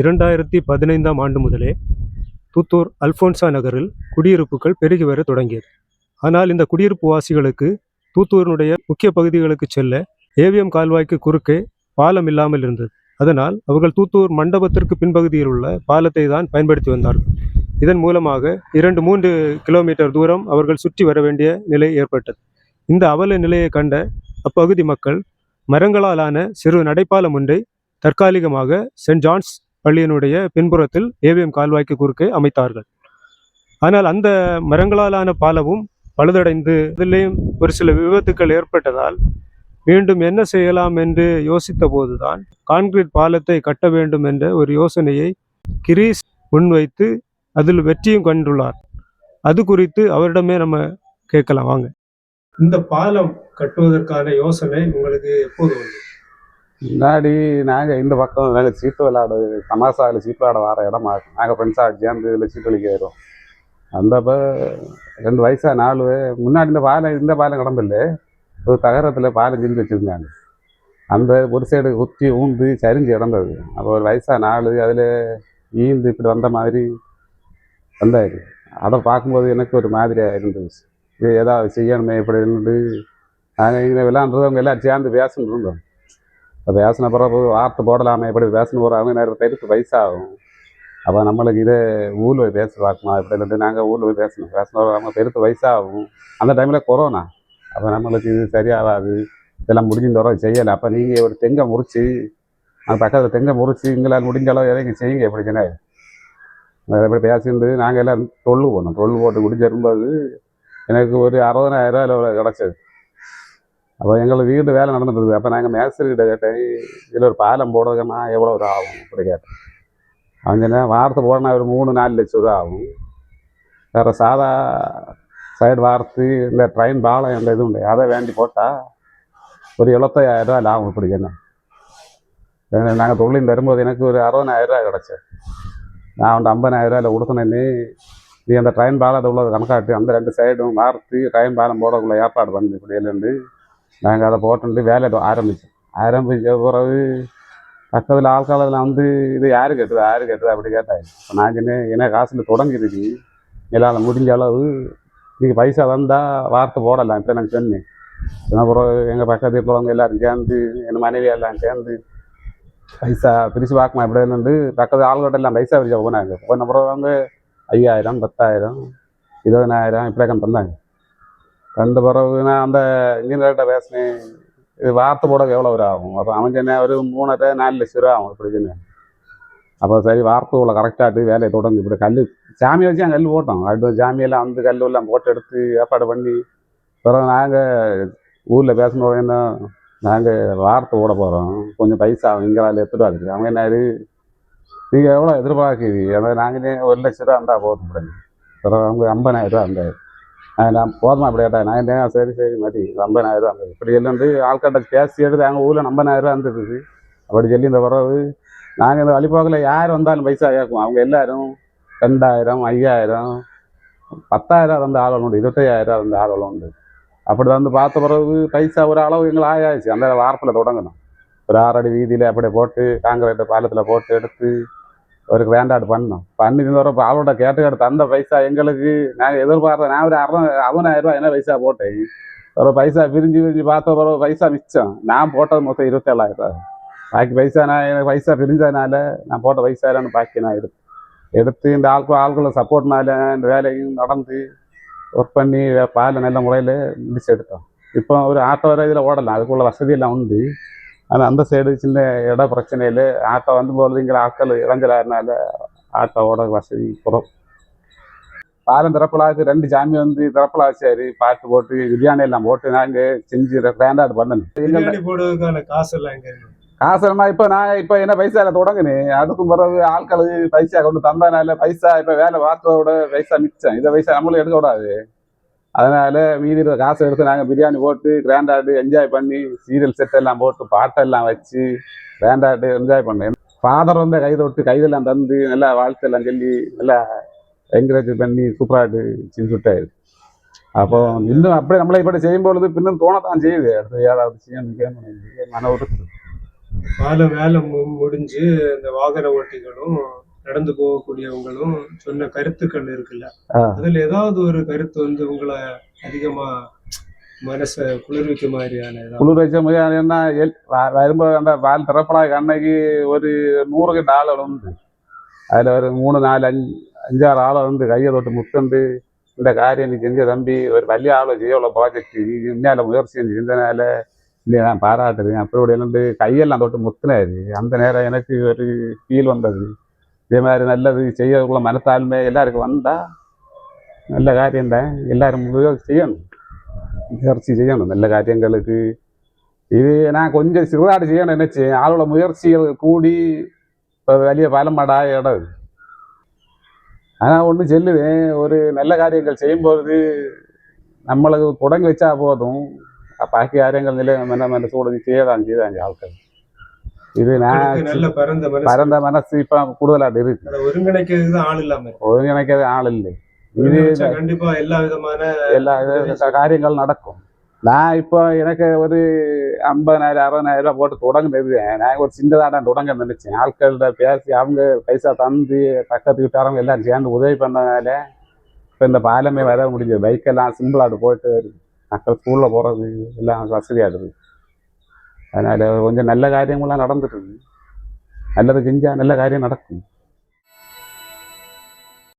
இரண்டாயிரத்தி பதினைந்தாம் ஆண்டு முதலே தூத்தூர் அல்போன்சா நகரில் குடியிருப்புகள் பெருகி வர தொடங்கியது. ஆனால் இந்த குடியிருப்பு வாசிகளுக்கு தூத்தூரினுடைய முக்கிய பகுதிகளுக்கு செல்ல ஏவிஎம் கால்வாய்க்கு குறுக்கே பாலம் இல்லாமல் இருந்தது. அதனால் அவர்கள் தூத்தூர் மண்டபத்திற்கு பின்பகுதியில் உள்ள பாலத்தை தான் பயன்படுத்தி வந்தார்கள். இதன் மூலமாக இரண்டு மூன்று கிலோமீட்டர் தூரம் அவர்கள் சுற்றி வர வேண்டிய நிலை ஏற்பட்டது. இந்த அவல நிலையை கண்ட அப்பகுதி மக்கள் மரங்களாலான சிறு நடைப்பாலம் ஒன்றை தற்காலிகமாக சென்ட் ஜான்ஸ் பள்ளியினுடைய பின்புறத்தில் ஏவிஎம் கால்வாய்க்கு குறுக்கே அமைத்தார்கள். ஆனால் அந்த மரங்களாலான பாலமும் பழுதடைந்து அதிலேயும் ஒரு சில விபத்துக்கள் ஏற்பட்டதால் மீண்டும் என்ன செய்யலாம் என்று யோசித்த போதுதான் கான்கிரீட் பாலத்தை கட்ட வேண்டும் என்ற ஒரு யோசனையை கிரீஸ் முன்வைத்து அதில் வெற்றியும் கண்டுள்ளார். அது குறித்து அவரிடமே நம்ம கேட்கலாம். வாங்க. இந்த பாலம் கட்டுவதற்கான யோசனை உங்களுக்கு எப்போது வந்தது? முன்னாடி நாங்கள் இந்த பக்கம் நாங்கள் சீட்டு விளையாடு தமாசாவில் சீட்டு விளாட வர இடமா இருக்கும் நாங்கள் ஃப்ரெண்ட்ஸாக சேர்ந்து இதில் சீட்டு வலிக்க வரும் அந்தப்போ ரெண்டு வயசாக நாலு முன்னாடி இந்த பாலம் இந்த பாலம் கிடம்பில்ல ஒரு தகரத்தில் பாலம் செஞ்சு வச்சுருந்தாங்க. அந்த ஒரு சைடு குத்தி ஊந்து சரிஞ்சு கிடந்தது. அப்போ ஒரு வயசாக நாலு அதில் ஈந்து இப்படி வந்த மாதிரி வந்தாரு. அதை பார்க்கும்போது எனக்கு ஒரு மாதிரியாக இருந்துச்சு இது ஏதாவது செய்யணுமே இப்படி இருந்து நாங்கள் இங்கே விளையாண்டுறவங்க எல்லாம் சேர்ந்து பேசணும் இருந்தோம். இப்போ பேசின பிறகு வார்த்தை போடலாமே இப்படி பேசணும் போகிறாங்க நிறைய பெருத்து வயசாகும். அப்போ நம்மளுக்கு இதே ஊரில் போய் பேச பார்க்கணும்? இப்படி இல்லாட்டி நாங்கள் ஊரில் போய் பேசணும். பேசணும் அவங்க பெருத்து வயசாகும். அந்த டைமில் கொரோனா அப்போ நம்மளுக்கு இது சரியாகாது. இதெல்லாம் முடிஞ்ச தூரம் செய்யலை. அப்போ நீங்கள் ஒரு தெங்கை முறிச்சு அந்த பக்கத்தில் தெங்கை முறிச்சு எங்களால் முடிஞ்ச அளவு இறங்கி செய்யுங்க. எப்படி சொன்னார்? எப்படி பேசிட்டு நாங்கள் எல்லாம் தொல்லு போனோம் தொல்லு போட்டு முடிஞ்சு வரும்போது எனக்கு ஒரு அறுபதனாயிரம் ரூபா கிடச்சது. அப்போ எங்களை வீடு வேலை நடந்துட்டு இருக்குது. அப்போ நாங்கள் மேஸ்திரிகிட்ட கேட்டேன் இதில் ஒரு பாலம் போடுறதுக்குன்னா எவ்வளோ ஒரு ஆகும்? அப்படி கேட்டேன். அவங்க என்ன வார்த்தை போடனா ஒரு மூணு நாலு லட்சம் ரூபா ஆகும். வேறு சாதா சைடு வார்த்து இல்லை ட்ரெயின் பாலம் எந்த இதுவும் உண்டு அதை வேண்டி போட்டால் ஒரு எழுபத்தையாயிரம் ரூபா லாபம். இப்படி என்ன நாங்கள் தொழில் தரும்போது எனக்கு ஒரு அறுபதாயிரம் ரூபா கிடச்சது நான் வந்து ஐம்பதாயிரம் ரூபாயில் கொடுத்தனே நீ அந்த ட்ரெயின் பாலத்தை உள்ளது கணக்காட்டு அந்த ரெண்டு சைடும் வார்த்து ட்ரெயின் பாலம் போடக்குள்ள ஏற்பாடு பண்ணு இப்படியிலேருந்து நாங்கள் அதை போட்டு வேலை ஆரம்பித்தோம் ஆரம்பித்த பிறகு பக்கத்தில் ஆள்காலத்தில் வந்து இது யார் கட்டுது? யார் கட்டுது? அப்படி கேட்டாங்க இப்போ நான் என்ன என்ன காசில் தொடங்கிருக்கு என்னால் முடிஞ்ச அளவு நீங்கள் பைசா வந்தால் வார்த்தை போடலாம். இப்போ நான் சொன்னேன். அப்புறம் எங்கள் பக்கத்து இருக்கிறவங்க எல்லோரும் சேர்ந்து என் மனைவி எல்லாம் சேர்ந்து பைசா பிரித்து பார்க்கமா இப்படி இருந்து பக்கத்து ஆள்கிட்ட எல்லாம் பைசா பிரிச்சா போனாங்க. போன அப்புறம் வந்து ஐயாயிரம் பத்தாயிரம் இருபதனாயிரம் இப்படியே தந்தாங்க. தந்த பிறகு நான் அந்த இன்ஜினியர்கிட்ட பேசினேன் இது வார்த்தை போட எவ்வளோ ஒரு ஆகும்? அப்போ அவன் சொன்னேன் ஒரு மூணரை நாலு லட்சம் ரூபா ஆகும் இப்படி அப்போ சரி வார்த்தை உள்ள கரெக்டாக வேலையை தொடங்கி. இப்படி கல் சாமி வச்சு அங்கே கல் போட்டோம். அடுத்த சாமியெல்லாம் அந்த கல் எல்லாம் போட்டு எடுத்து ஏற்பாடு பண்ணி பிறகு நாங்கள் ஊரில் பேசணும் என்ன நாங்கள் வார்த்தை ஓட போகிறோம் கொஞ்சம் பைசா இங்கே எடுத்துகிட்டு எடுத்துட்டு அவங்க என்னாரு நீங்கள் எவ்வளோ எதிர்பார்க்குது அதாவது நாங்களே ஒரு லட்ச ரூபா இருந்தால் போதும் பிறகு பிறகு அவங்க ஐம்பதாயிரம் ரூபா இருந்தார். நான் போதுமா அப்படி கேட்டேன் நான் என்ன சரி சரி மாட்டி ஐம்பதாயிரம் இருந்தது இப்படி எல்லாம் வந்து ஆள்கிட்ட பேசி எடுத்து எங்கள் ஊரில் ஐம்பதாயிரம் ரூபா அப்படி சொல்லி இந்த உறவு நாங்கள் இந்த வழிபோக்கில் யார் வந்தாலும் பைசா கேட்கும். அவங்க எல்லாரும் ரெண்டாயிரம் ஐயாயிரம் பத்தாயிரம் வந்து ஆள் உண்டு. இருபத்தையாயிரம் வந்து ஆள் உண்டு. அப்படி வந்து பார்த்த பிறகு பைசா ஒரு அளவு எங்களை ஆயாச்சு. அந்த வாரத்தில் தொடங்கணும். ஒரு ஆறடி வீதியில் அப்படியே போட்டு காங்கிரீட் பாலத்தில் போட்டு எடுத்து அவருக்கு வேண்டாடு பண்ணோம் பண்ணி இந்த ஆளோட கேட்டு கேட்டு தந்த பைசா எங்களுக்கு நாங்கள் எதிர்பார்த்த நான் ஒரு அரை அவனாயிரம் ரூபா என்ன பைசா போட்டேன். ஒரு பைசா பிரிஞ்சு பிரிஞ்சு பார்த்த பிறகு பைசா மிச்சம். நான் போட்டது மொத்தம் இருபத்தேழாயிரம் ரூபா பாக்கி பைசா நான் எனக்கு பைசா பிரிஞ்சதுனால நான் போட்ட பைசா இல்லைன்னு பாக்கி நான் எடுத்து எடுத்து இந்த ஆட்கள் ஆட்களை சப்போர்ட்னால இந்த வேலையும் நடந்து ஒர்க் பண்ணி பால் நல்ல முறையில் முடிச்சு எடுத்தோம். இப்போ ஒரு ஆட்டோ வர இதில் ஓடலாம். அதுக்குள்ள வசதியெல்லாம் உண்டு. ஆனால் அந்த சைடு சின்ன இட பிரச்சனையில் ஆட்டோ வந்து போகிறது இங்கே ஆட்கள் இளைஞராகிறனால ஆட்டோவோட வசதி குறம் பாலம் திறப்பலாவுக்கு ரெண்டு ஜாமி வந்து திறப்பலா வச்சாரு பாட்டு போட்டு பிரியாணி எல்லாம் போட்டு நாங்கள் செஞ்சு கிராண்டாடு பண்ணணும். காசு எல்லாம் காசுமா இப்போ நான் இப்போ என்ன பைசால தொடங்குனேன் அதுக்கும் பிறகு ஆட்கள் பைசா கொண்டு தந்தனால பைசா இப்போ வேலை பார்த்ததோட பைசா மிச்சம். இதை பைசா நம்மளும் எடுக்க கூடாது. அதனால மீதி இருக்கிற காசை எடுத்து நாங்கள் பிரியாணி போட்டு கிராண்டாடு என்ஜாய் பண்ணி சீரியல் செட் எல்லாம் போட்டு பாட்டெல்லாம் வச்சு கிராண்டாடு என்ஜாய் பண்ணேன். ஃபாதர் வந்து கை தொட்டு கைதெல்லாம் தந்து நல்லா வாழ்த்தெல்லாம் சொல்லி நல்லா என்கரேஜ் பண்ணி சூப்பராகிட்டு சின்ன சுட்டாரு அப்போ இன்னும் அப்படியே நம்மளை இப்படி செய்யும் பொழுது பின்னும் தோணத்தான் செய்யுது. அடுத்து ஏதாவது செய்யணும் மன உறுத்து வேலை வேலை முடிஞ்சு இந்த வாகன ஓட்டிகளும் நடந்து போகக்கூடியவங்களும் சொன்ன கருத்துக்கள் இருக்குல்ல. அதுல ஏதாவது ஒரு கருத்து வந்து உங்களை அதிகமா மனசை குளிர்விக்க மாதிரியான குளிர் மாதிரியான வரும்போது அந்த வாழ் திறப்பலாக அன்னைக்கு ஒரு நூறுக்கு நாள் உண்டு. அதுல ஒரு மூணு நாலு அஞ்சு அஞ்சாறு ஆளை வந்து கையை தொட்டு முத்துண்டு இந்த காரியம் நீ செஞ்ச தம்பி ஒரு வலிய ஆளை செய்ய உள்ள ப்ராஜெக்ட் நீ இன்னால முயற்சி செஞ்சு செஞ்சனால இல்லையா நான் பாராட்டுறேன். அப்படி இப்படி கையெல்லாம் தொட்டு முத்தினாரு. அந்த நேரம் எனக்கு ஒரு ஃபீல் வந்தது. இதே மாதிரி நல்லது செய்ய மனத்தாழ்மை எல்லாருக்கும் வந்தா நல்ல காரியம் தான் எல்லாரும் முயற்சி செய்யணும். முயற்சி செய்யணும். நல்ல காரியங்களுக்கு இது நான் கொஞ்சம் சிறுதாடு செய்யணும் நினச்சி ஆளோட முயற்சிகள் கூடி இப்போ വലിய பலமடா இடம். ஆனால் ஒன்று சொல்லுவேன். ஒரு நல்ல காரியங்கள் செய்யும்போது நம்மளுக்கு குடங்கு வச்சா போதும். பாக்கி காரியங்கள் நிலை மன மனசோடு செய்யதான் செய்தாங்க ஆட்கள். இது நான் நல்ல பரந்த மனசு. பரந்த மனசு இப்போ கூடுதலாக இருக்கு ஒருங்கிணைக்கிறது ஆள் இல்லாம. ஒருங்கிணைக்கிறது ஆள் இல்லை. இது கண்டிப்பா எல்லா விதமான எல்லா காரியங்கள் நடக்கும். நான் இப்போ எனக்கு ஒரு ஐம்பதாயிரம் அறுபதாயிரம் ரூபாய் போட்டு தொடங்குனது. நான் ஒரு சின்னதாக தொடங்க நினைச்சேன். ஆட்கள்கிட்ட பேசி அவங்க பைசா தந்து பக்கத்து வீட்டாரவங்க எல்லாம் சேர்ந்து உதவி பண்ணதுனால இப்போ இந்த பாலமே வர முடிஞ்சது. பைக்கெல்லாம் சிம்பிளாட்டு போயிட்டு. மக்கள் ஸ்கூலில் போகிறது எல்லாம் வசதியாக இருக்குது. அதனால் கொஞ்சம் நல்ல காரியங்கள்லாம் நடந்துட்டு இருக்கு. நல்லது செஞ்சால் நல்ல காரியம் நடக்கும்.